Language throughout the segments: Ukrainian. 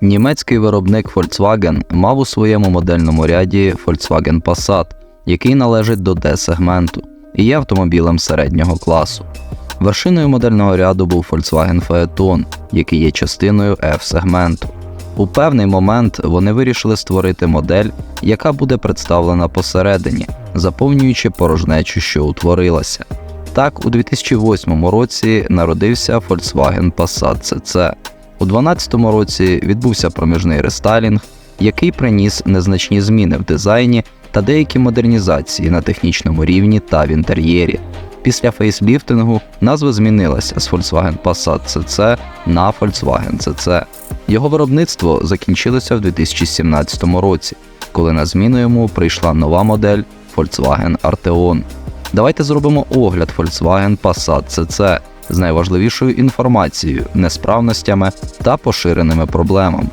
Німецький виробник Volkswagen мав у своєму модельному ряді Volkswagen Passat, який належить до D-сегменту і є автомобілем середнього класу. Вершиною модельного ряду був Volkswagen Phaeton, який є частиною F-сегменту. У певний момент вони вирішили створити модель, яка буде представлена посередині, заповнюючи порожнечу, що утворилася. Так, у 2008 році народився Volkswagen Passat CC. У 2012 році відбувся проміжний рестайлінг, який приніс незначні зміни в дизайні та деякі модернізації на технічному рівні та в інтер'єрі. Після фейсліфтингу назва змінилася з Volkswagen Passat CC на Volkswagen CC. Його виробництво закінчилося в 2017 році, коли на зміну йому прийшла нова модель Volkswagen Arteon. Давайте зробимо огляд Volkswagen Passat CC з найважливішою інформацією, несправностями та поширеними проблемами.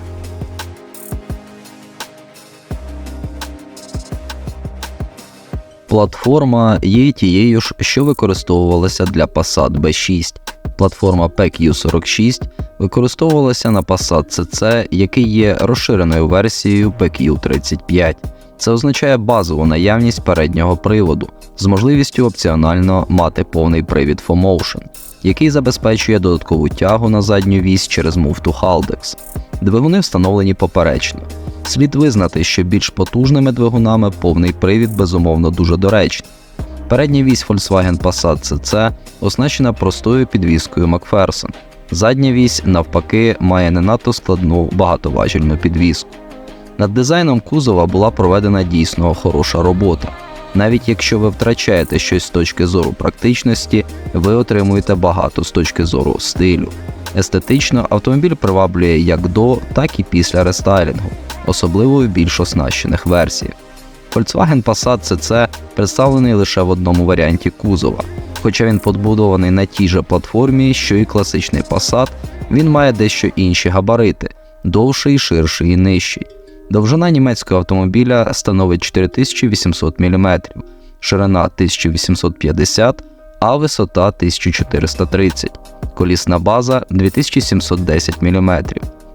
Платформа є тією ж, що використовувалася для Passat B6. Платформа PQ46 використовувалася на Passat CC, який є розширеною версією PQ35. Це означає базову наявність переднього приводу з можливістю опціонально мати повний привід 4Motion, який забезпечує додаткову тягу на задню вісь через муфту Haldex. Двигуни встановлені поперечно. Слід визнати, що більш потужними двигунами повний привід безумовно дуже доречний. Передня вісь Volkswagen Passat CC оснащена простою підвіскою Макферсон. Задня вісь, навпаки, має не надто складну багатоважільну підвіску. Над дизайном кузова була проведена дійсно хороша робота. Навіть якщо ви втрачаєте щось з точки зору практичності, ви отримуєте багато з точки зору стилю. Естетично автомобіль приваблює як до, так і після рестайлінгу, особливо в більш оснащених версіях. Volkswagen Passat CC представлений лише в одному варіанті кузова. Хоча він побудований на тій же платформі, що і класичний Passat, він має дещо інші габарити довший, ширший і нижчий. Довжина німецького автомобіля становить 4800 мм, ширина 1850 а висота 1430 колісна база 2710 мм.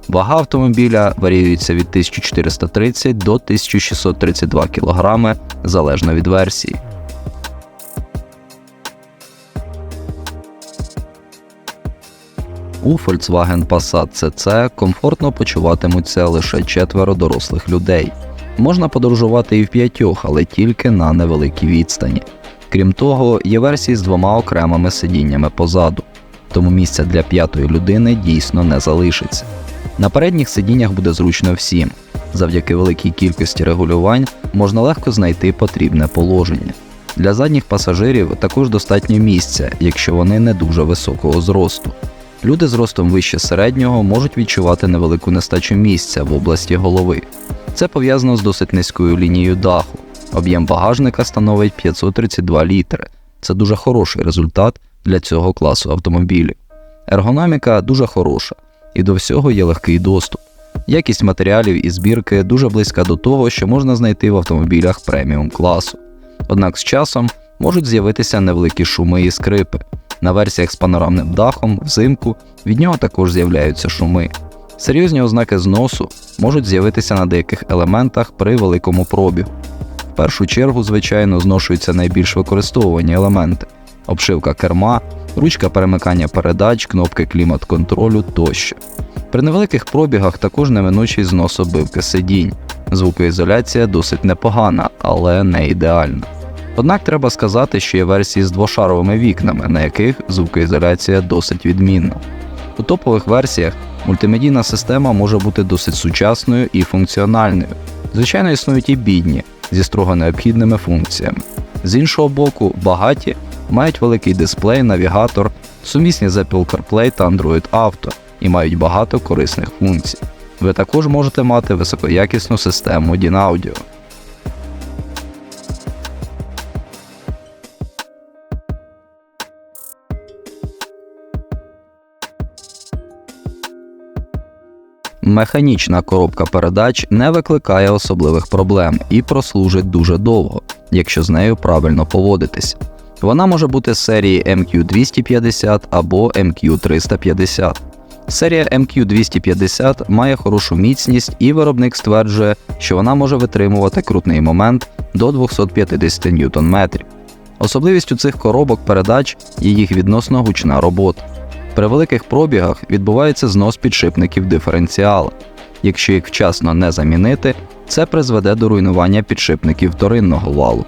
Вага автомобіля варіюється від 1430 до 1632 кг залежно від версії. У Volkswagen Passat CC комфортно почуватимуться лише четверо дорослих людей. Можна подорожувати і в п'ятьох, але тільки на невеликій відстані. Крім того, є версії з двома окремими сидіннями позаду, тому місця для п'ятої людини дійсно не залишиться. На передніх сидіннях буде зручно всім. Завдяки великій кількості регулювань можна легко знайти потрібне положення. Для задніх пасажирів також достатньо місця, якщо вони не дуже високого зросту. Люди з ростом вище середнього можуть відчувати невелику нестачу місця в області голови. Це пов'язано з досить низькою лінією даху. Об'єм багажника становить 532 літри. Це дуже хороший результат для цього класу автомобілів. Ергономіка дуже хороша, і до всього є легкий доступ. Якість матеріалів і збірки дуже близька до того, що можна знайти в автомобілях преміум класу. Однак з часом можуть з'явитися невеликі шуми і скрипи. На версіях з панорамним дахом взимку від нього також з'являються шуми. Серйозні ознаки зносу можуть з'явитися на деяких елементах при великому пробігу. В першу чергу, звичайно, зношуються найбільш використовувані елементи: обшивка керма, ручка перемикання передач, кнопки клімат-контролю тощо. При невеликих пробігах також неминучий знос обивки сидінь. Звукоізоляція досить непогана, але не ідеальна. Однак треба сказати, що є версії з двошаровими вікнами, на яких звукоізоляція досить відмінна. У топових версіях мультимедійна система може бути досить сучасною і функціональною. Звичайно, існують і бідні зі строго необхідними функціями. З іншого боку, багаті мають великий дисплей, навігатор, сумісні з Apple CarPlay та Android Auto і мають багато корисних функцій. Ви також можете мати високоякісну систему DIN-Audio. Механічна коробка передач не викликає особливих проблем і прослужить дуже довго, якщо з нею правильно поводитися. Вона може бути з серії MQ250 або MQ350. Серія MQ250 має хорошу міцність і виробник стверджує, що вона може витримувати крутний момент до 250 Нм. Особливістю цих коробок передач є їх відносно гучна робота. При великих пробігах відбувається знос підшипників диференціала. Якщо їх вчасно не замінити, це призведе до руйнування підшипників вторинного валу.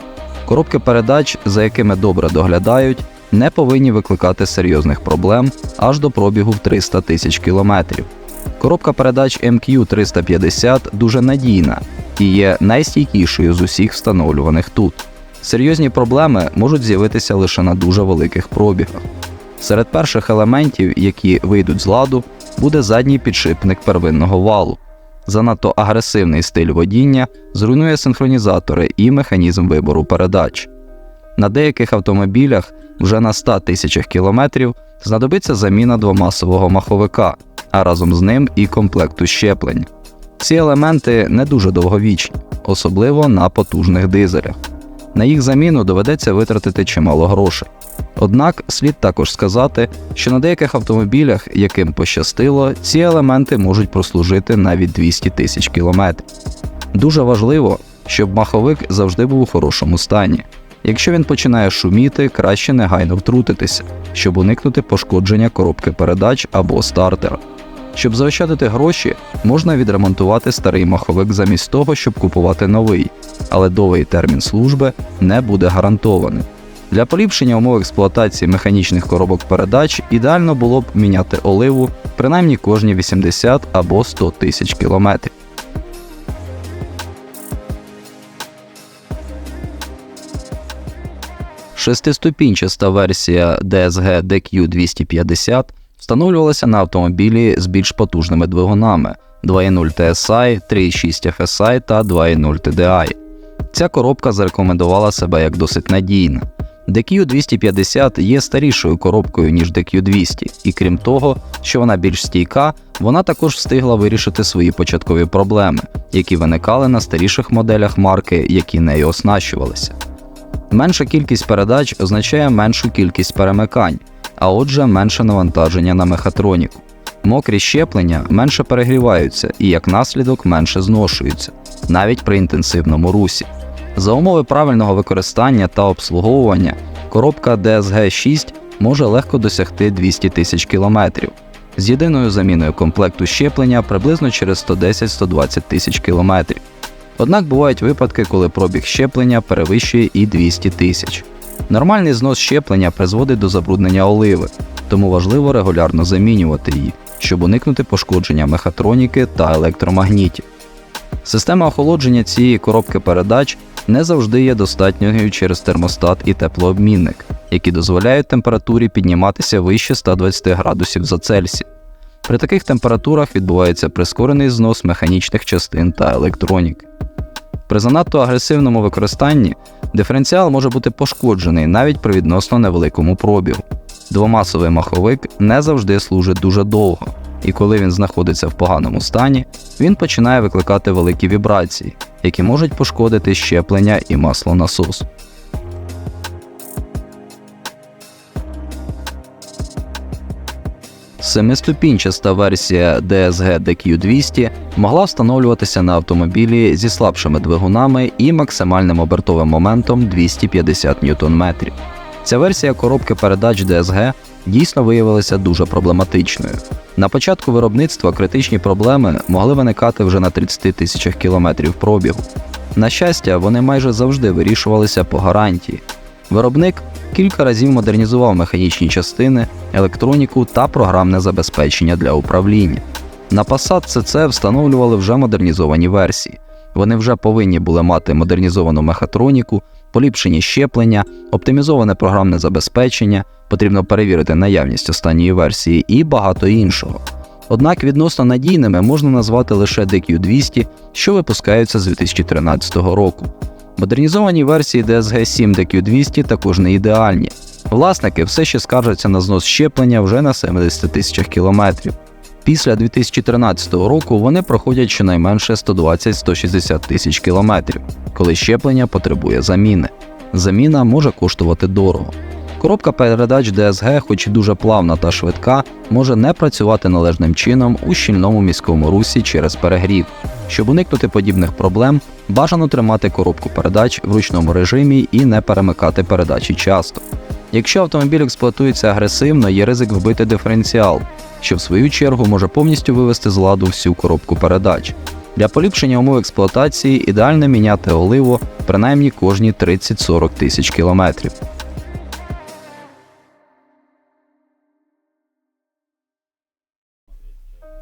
Коробки передач, за якими добре доглядають, не повинні викликати серйозних проблем аж до пробігу в 300 тисяч кілометрів. Коробка передач MQ350 дуже надійна і є найстійкішою з усіх встановлюваних тут. Серйозні проблеми можуть з'явитися лише на дуже великих пробігах. Серед перших елементів, які вийдуть з ладу, буде задній підшипник первинного валу. Занадто агресивний стиль водіння зруйнує синхронізатори і механізм вибору передач. На деяких автомобілях вже на 100 тисячах кілометрів знадобиться заміна двомасового маховика, а разом з ним і комплекту щеплень. Ці елементи не дуже довговічні, особливо на потужних дизелях. На їх заміну доведеться витратити чимало грошей. Однак слід також сказати, що на деяких автомобілях, яким пощастило, ці елементи можуть прослужити навіть 200 тисяч кілометрів. Дуже важливо, щоб маховик завжди був у хорошому стані. Якщо він починає шуміти, краще негайно втрутитися, щоб уникнути пошкодження коробки передач або стартера. Щоб заощадити гроші, можна відремонтувати старий маховик замість того, щоб купувати новий, але довгий термін служби не буде гарантований. Для поліпшення умов експлуатації механічних коробок передач ідеально було б міняти оливу принаймні кожні 80 або 100 тисяч кілометрів. Шестиступінчаста версія DSG DQ250 встановлювалася на автомобілі з більш потужними двигунами 2.0 TSI, 3.6 FSI та 2.0 TDI. Ця коробка зарекомендувала себе як досить надійна. DQ250 є старішою коробкою, ніж DQ200, і крім того, що вона більш стійка, вона також встигла вирішити свої початкові проблеми, які виникали на старіших моделях марки, які нею оснащувалися. Менша кількість передач означає меншу кількість перемикань, а отже, менше навантаження на мехатроніку. Мокрі щеплення менше перегріваються і, як наслідок, менше зношуються, навіть при інтенсивному русі. За умови правильного використання та обслуговування коробка DSG 6 може легко досягти 200 тисяч кілометрів з єдиною заміною комплекту щеплення приблизно через 110-120 тисяч кілометрів. Однак бувають випадки, коли пробіг щеплення перевищує і 200 тисяч. Нормальний знос щеплення призводить до забруднення оливи, тому важливо регулярно замінювати її, щоб уникнути пошкодження мехатроніки та електромагнітів. Система охолодження цієї коробки передач не завжди є достатньою через термостат і теплообмінник, які дозволяють температурі підніматися вище 120 градусів за Цельсій. При таких температурах відбувається прискорений знос механічних частин та електроніки. При занадто агресивному використанні диференціал може бути пошкоджений навіть при відносно невеликому пробігу. Двомасовий маховик не завжди служить дуже довго, і коли він знаходиться в поганому стані, він починає викликати великі вібрації, які можуть пошкодити щеплення і маслонасос. Семиступінчаста версія DSG DQ200 могла встановлюватися на автомобілі зі слабшими двигунами і максимальним обертовим моментом 250 Нм. Ця версія коробки передач DSG дійсно виявилася дуже проблематичною. На початку виробництва критичні проблеми могли виникати вже на 30 тисячах кілометрів пробігу. На щастя, вони майже завжди вирішувалися по гарантії. Виробник кілька разів модернізував механічні частини, електроніку та програмне забезпечення для управління. На Passat CC встановлювали вже модернізовані версії. Вони вже повинні були мати модернізовану мехатроніку, поліпшені щеплення, оптимізоване програмне забезпечення, потрібно перевірити наявність останньої версії і багато іншого. Однак відносно надійними можна назвати лише DQ200, що випускаються з 2013 року. Модернізовані версії DSG 7 DQ200 також не ідеальні. Власники все ще скаржаться на знос щеплення вже на 70 тисячах кілометрів. Після 2013 року вони проходять щонайменше 120-160 тисяч кілометрів, коли щеплення потребує заміни. Заміна може коштувати дорого. Коробка передач DSG, хоч і дуже плавна та швидка, може не працювати належним чином у щільному міському русі через перегрів. Щоб уникнути подібних проблем, бажано тримати коробку передач в ручному режимі і не перемикати передачі часто. Якщо автомобіль експлуатується агресивно, є ризик вбити диференціал, що в свою чергу може повністю вивести з ладу всю коробку передач. Для поліпшення умов експлуатації ідеально міняти оливу принаймні кожні 30-40 тисяч кілометрів.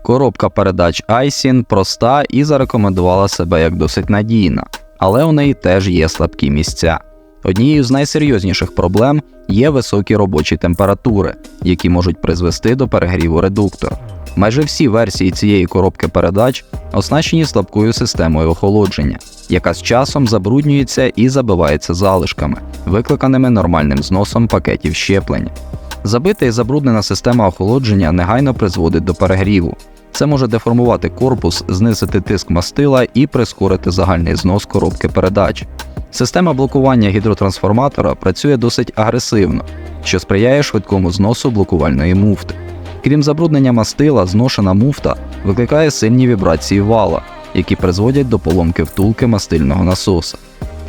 Коробка передач Айсін проста і зарекомендувала себе як досить надійна, але у неї теж є слабкі місця. Однією з найсерйозніших проблем є високі робочі температури, які можуть призвести до перегріву редуктора. Майже всі версії цієї коробки передач оснащені слабкою системою охолодження, яка з часом забруднюється і забивається залишками, викликаними нормальним зносом пакетів щеплення. Забита і забруднена система охолодження негайно призводить до перегріву. Це може деформувати корпус, знизити тиск мастила і прискорити загальний знос коробки передач. Система блокування гідротрансформатора працює досить агресивно, що сприяє швидкому зносу блокувальної муфти. Крім забруднення мастила, зношена муфта викликає сильні вібрації вала, які призводять до поломки втулки мастильного насоса.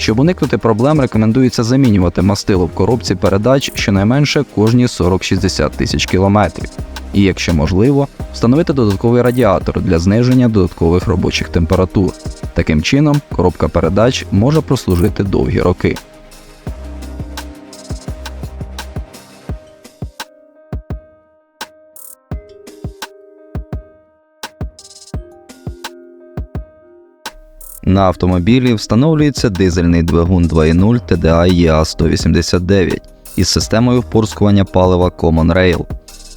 Щоб уникнути проблем, рекомендується замінювати мастило в коробці передач щонайменше кожні 40-60 тисяч кілометрів. І, якщо можливо, встановити додатковий радіатор для зниження додаткових робочих температур. Таким чином, коробка передач може прослужити довгі роки. На автомобілі встановлюється дизельний двигун 2.0 TDI EA 189 із системою впорскування палива Common Rail.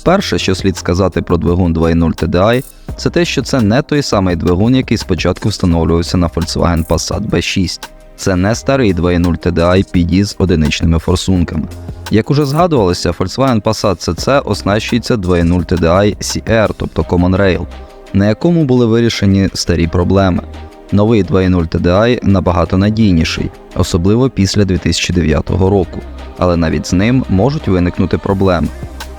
Перше, що слід сказати про двигун 2.0 TDI, це те, що це не той самий двигун, який спочатку встановлювався на Volkswagen Passat B6. Це не старий 2.0 TDI PD з одиничними форсунками. Як уже згадувалося, Volkswagen Passat CC оснащується 2.0 TDI CR, тобто Common Rail, на якому були вирішені старі проблеми. Новий 2.0 TDI набагато надійніший, особливо після 2009 року, але навіть з ним можуть виникнути проблеми.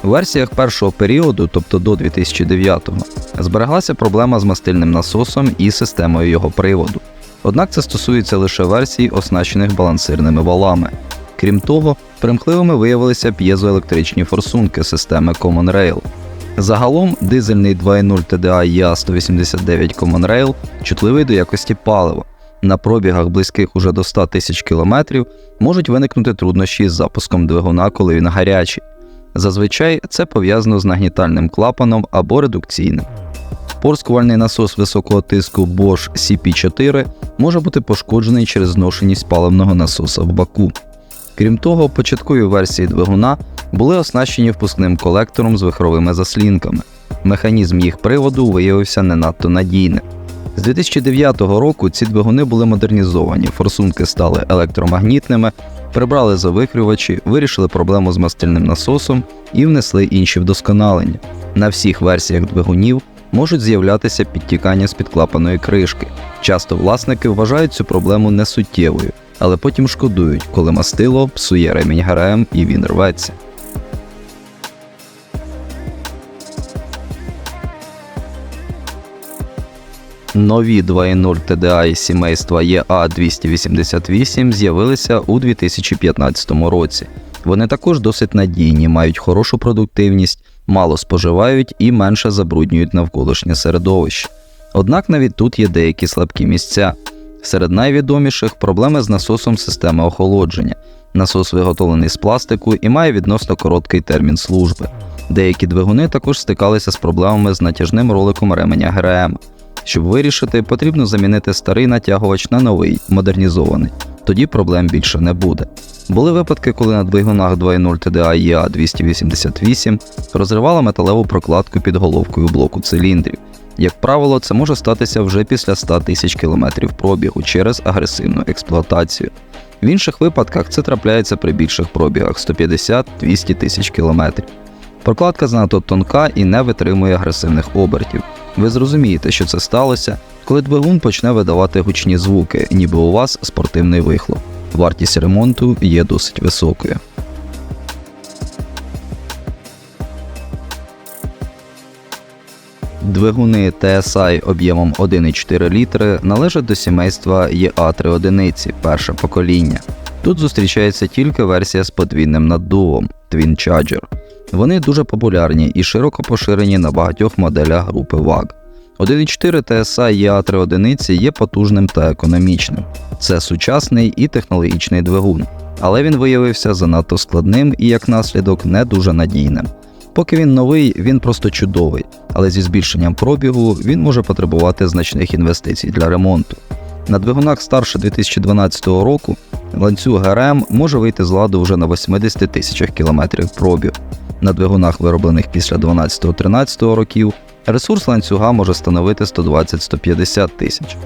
У версіях першого періоду, тобто до 2009-го, збереглася проблема з мастильним насосом і системою його приводу. Однак це стосується лише версій, оснащених балансирними валами. Крім того, примхливими виявилися п'єзоелектричні форсунки системи Common Rail. Загалом дизельний 2.0 TDI EA 189 Common Rail чутливий до якості палива. На пробігах близьких уже до 100 тисяч кілометрів можуть виникнути труднощі з запуском двигуна, коли він гарячий. Зазвичай це пов'язано з нагнітальним клапаном або редукційним. Порскувальний насос високого тиску Bosch CP4 може бути пошкоджений через зношеність паливного насоса в баку. Крім того, початкові версії двигуна були оснащені впускним колектором з вихровими заслінками. Механізм їх приводу виявився не надто надійним. З 2009 року ці двигуни були модернізовані, форсунки стали електромагнітними, прибрали завихрювачі, вирішили проблему з мастильним насосом і внесли інші вдосконалення. На всіх версіях двигунів можуть з'являтися підтікання з підклапаної кришки. Часто власники вважають цю проблему несуттєвою, але потім шкодують, коли мастило псує ремінь ГРМ і він рветься. Нові 2.0 TDI сімейства EA288 з'явилися у 2015 році. Вони також досить надійні, мають хорошу продуктивність, мало споживають і менше забруднюють навколишнє середовище. Однак навіть тут є деякі слабкі місця. Серед найвідоміших проблеми з насосом системи охолодження. Насос виготовлений з пластику і має відносно короткий термін служби. Деякі двигуни також стикалися з проблемами з натяжним роликом ременя ГРМ. Щоб вирішити, потрібно замінити старий натягувач на новий, модернізований. Тоді проблем більше не буде. Були випадки, коли на двигунах 2.0 TDI EA 288 розривала металеву прокладку під головкою блоку циліндрів. Як правило, це може статися вже після 100 тисяч кілометрів пробігу через агресивну експлуатацію. В інших випадках це трапляється при більших пробігах 150-200 тисяч кілометрів. Прокладка занадто тонка і не витримує агресивних обертів. Ви зрозумієте, що це сталося, коли двигун почне видавати гучні звуки, ніби у вас спортивний вихлоп. Вартість ремонту є досить високою. Двигуни TSI об'ємом 1,4 літри належать до сімейства EA3 одиниці, перше покоління. Тут зустрічається тільки версія з подвійним наддувом Twin Charger. Вони дуже популярні і широко поширені на багатьох моделях групи VAG. 1.4 TSI EA3 одиниці є потужним та економічним. Це сучасний і технологічний двигун, але він виявився занадто складним і, як наслідок, не дуже надійним. Поки він новий, він просто чудовий, але зі збільшенням пробігу він може потребувати значних інвестицій для ремонту. На двигунах старше 2012 року ланцюг ГРМ може вийти з ладу вже на 80 тисячах кілометрів пробігу. На двигунах, вироблених після 12-13 років, ресурс ланцюга може становити 120-150 тисяч.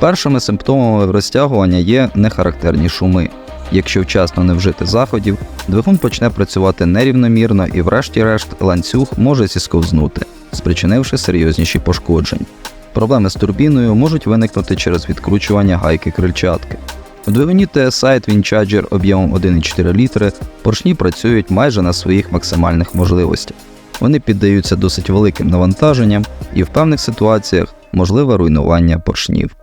Першими симптомами розтягування є нехарактерні шуми. Якщо вчасно не вжити заходів, двигун почне працювати нерівномірно і, врешті-решт, ланцюг може зісковзнути, спричинивши серйозніші пошкодження. Проблеми з турбіною можуть виникнути через відкручування гайки крильчатки. У двигуні TSI Twin Charger об'ємом 1,4 літри поршні працюють майже на своїх максимальних можливостях. Вони піддаються досить великим навантаженням і в певних ситуаціях можливе руйнування поршнів.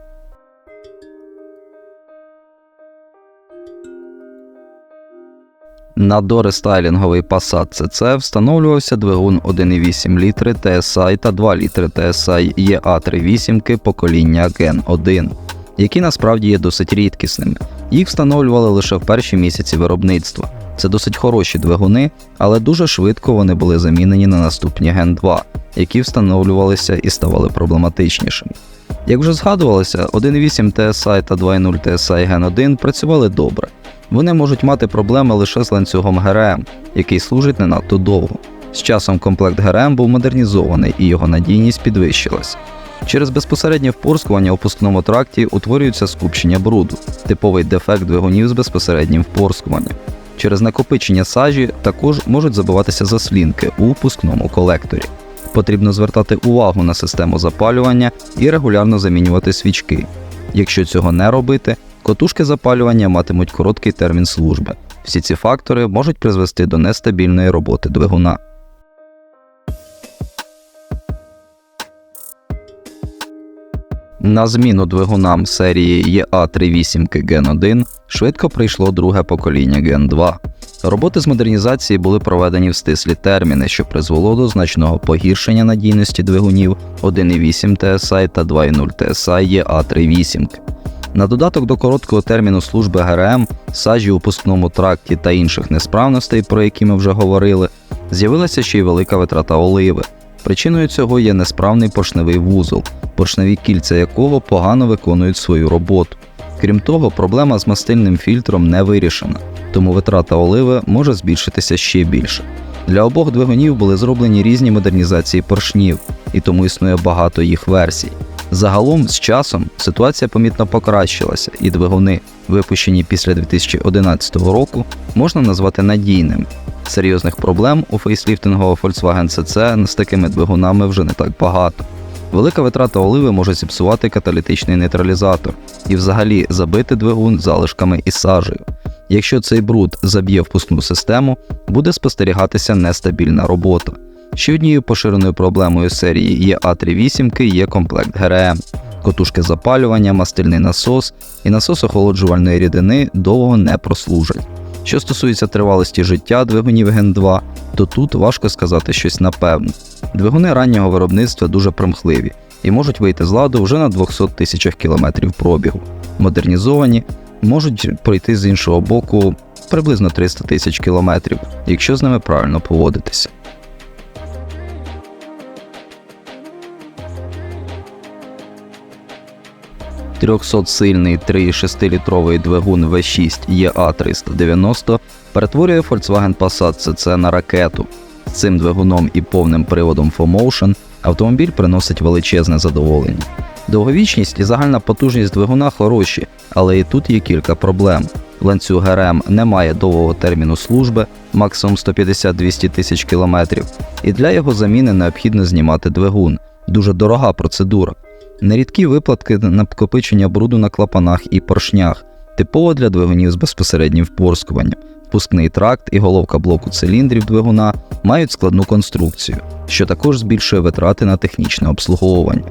На дорестайлінговий Passat CC встановлювався двигун 1,8 літри TSI та 2 літри TSI EA38 покоління Gen 1, які насправді є досить рідкісними. Їх встановлювали лише в перші місяці виробництва. Це досить хороші двигуни, але дуже швидко вони були замінені на наступні Gen 2, які встановлювалися і ставали проблематичнішими. Як вже згадувалося, 1.8 TSI та 2.0 TSI Gen 1 працювали добре. Вони можуть мати проблеми лише з ланцюгом ГРМ, який служить не надто довго. З часом комплект ГРМ був модернізований і його надійність підвищилась. Через безпосереднє впорскування у пускному тракті утворюється скупчення бруду, типовий дефект двигунів з безпосереднім впорскуванням. Через накопичення сажі також можуть забиватися заслінки у впускному колекторі. Потрібно звертати увагу на систему запалювання і регулярно замінювати свічки. Якщо цього не робити, котушки запалювання матимуть короткий термін служби. Всі ці фактори можуть призвести до нестабільної роботи двигуна. На зміну двигунам серії EA38 Gen 1 швидко прийшло друге покоління Gen 2. Роботи з модернізації були проведені в стислі терміни, що призвело до значного погіршення надійності двигунів 1.8 TSI та 2.0 TSI EA38. На додаток до короткого терміну служби ГРМ, сажі у пускному тракті та інших несправностей, про які ми вже говорили, з'явилася ще й велика витрата оливи. Причиною цього є несправний поршневий вузол, поршневі кільця якого погано виконують свою роботу. Крім того, проблема з мастильним фільтром не вирішена, тому витрата оливи може збільшитися ще більше. Для обох двигунів були зроблені різні модернізації поршнів, і тому існує багато їх версій. Загалом, з часом, ситуація помітно покращилася, і двигуни, випущені після 2011 року, можна назвати надійними. Серйозних проблем у фейсліфтингового Volkswagen CC з такими двигунами вже не так багато. Велика витрата оливи може зіпсувати каталітичний нейтралізатор і взагалі забити двигун залишками і сажею. Якщо цей бруд заб'є впускну систему, буде спостерігатися нестабільна робота. Ще однією поширеною проблемою серії є А38 є комплект ГРМ, котушки запалювання, мастильний насос і насос охолоджувальної рідини довго не прослужать. Що стосується тривалості життя двигунів Ген 2, то тут важко сказати щось напевне. Двигуни раннього виробництва дуже примхливі і можуть вийти з ладу вже на 200 тисячах кілометрів пробігу. Модернізовані можуть пройти з іншого боку приблизно 300 тисяч кілометрів, якщо з ними правильно поводитися. Трьохсотсильний 3,6-літровий двигун V6 EA390 перетворює Volkswagen Passat CC на ракету. Цим двигуном і повним приводом 4Motion автомобіль приносить величезне задоволення. Довговічність і загальна потужність двигуна хороші, але і тут є кілька проблем. Ланцюг ГРМ не має довгого терміну служби, максимум 150-200 тисяч кілометрів, і для його заміни необхідно знімати двигун. Дуже дорога процедура. Нерідкі випадки накопичення бруду на клапанах і поршнях, типово для двигунів з безпосереднім впорскуванням. Впускний тракт і головка блоку циліндрів двигуна мають складну конструкцію, що також збільшує витрати на технічне обслуговування.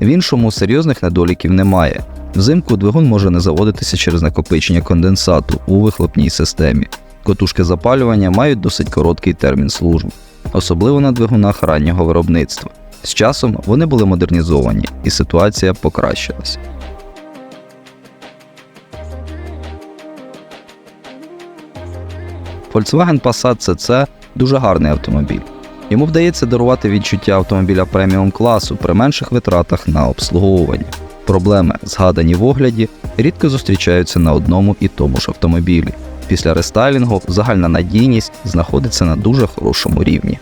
В іншому серйозних недоліків немає. Взимку двигун може не заводитися через накопичення конденсату у вихлопній системі. Котушки запалювання мають досить короткий термін служби, особливо на двигунах раннього виробництва. З часом вони були модернізовані і ситуація покращилась. Volkswagen Passat CC дуже гарний автомобіль. Йому вдається дарувати відчуття автомобіля преміум класу при менших витратах на обслуговування. Проблеми, згадані в огляді, рідко зустрічаються на одному і тому ж автомобілі. Після рестайлінгу загальна надійність знаходиться на дуже хорошому рівні.